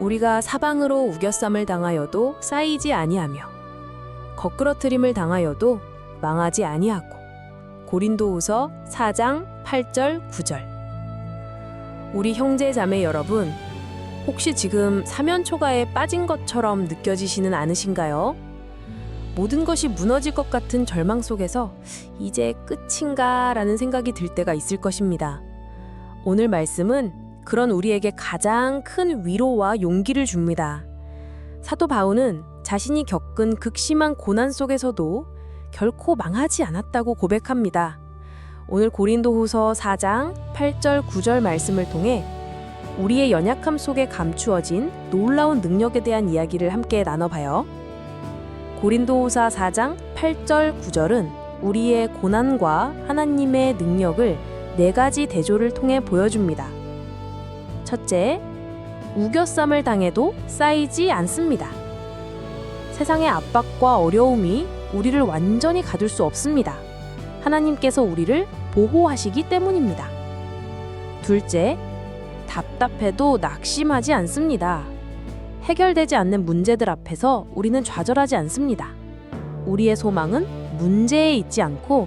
우리가 사방으로 우겨쌈을 당하여도 쌓이지 아니하며 거꾸러뜨림을 당하여도 망하지 아니하고 고린도후서 4장 8절 9절 우리 형제 자매 여러분 혹시 지금 사면 초가에 빠진 것처럼 느껴지시는 않으신가요? 모든 것이 무너질 것 같은 절망 속에서 이제 끝인가 라는 생각이 들 때가 있을 것입니다. 오늘 말씀은 그런 우리에게 가장 큰 위로와 용기를 줍니다. 사도 바울은 자신이 겪은 극심한 고난 속에서도 결코 망하지 않았다고 고백합니다. 오늘 고린도후서 4장 8절 9절 말씀을 통해 우리의 연약함 속에 감추어진 놀라운 능력에 대한 이야기를 함께 나눠봐요. 고린도후서 4장 8절 9절은 우리의 고난과 하나님의 능력을 네 가지 대조를 통해 보여줍니다. 첫째, 우겨쌈을 당해도 쌓이지 않습니다. 세상의 압박과 어려움이 우리를 완전히 가둘 수 없습니다. 하나님께서 우리를 보호하시기 때문입니다. 둘째, 답답해도 낙심하지 않습니다. 해결되지 않는 문제들 앞에서 우리는 좌절하지 않습니다. 우리의 소망은 문제에 있지 않고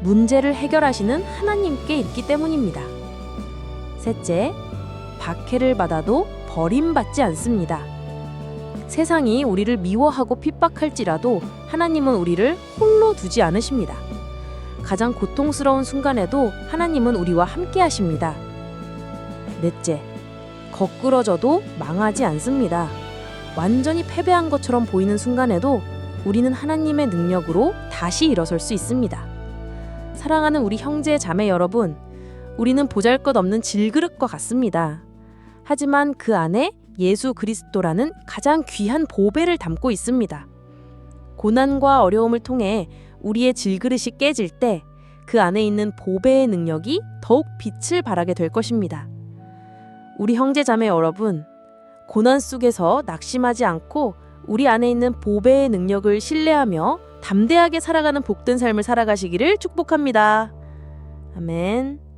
문제를 해결하시는 하나님께 있기 때문입니다. 셋째, 박해를 받아도 버림받지 않습니다. 세상이 우리를 미워하고 핍박할지라도 하나님은 우리를 홀로 두지 않으십니다. 가장 고통스러운 순간에도 하나님은 우리와 함께 하십니다. 넷째, 거꾸러져도 망하지 않습니다. 완전히 패배한 것처럼 보이는 순간에도 우리는 하나님의 능력으로 다시 일어설 수 있습니다. 사랑하는 우리 형제 자매 여러분, 우리는 보잘 것 없는 질그릇과 같습니다. 하지만 그 안에 예수 그리스도라는 가장 귀한 보배를 담고 있습니다. 고난과 어려움을 통해 우리의 질그릇이 깨질 때 그 안에 있는 보배의 능력이 더욱 빛을 발하게 될 것입니다. 우리 형제 자매 여러분, 고난 속에서 낙심하지 않고 우리 안에 있는 보배의 능력을 신뢰하며 담대하게 살아가는 복된 삶을 살아가시기를 축복합니다. 아멘.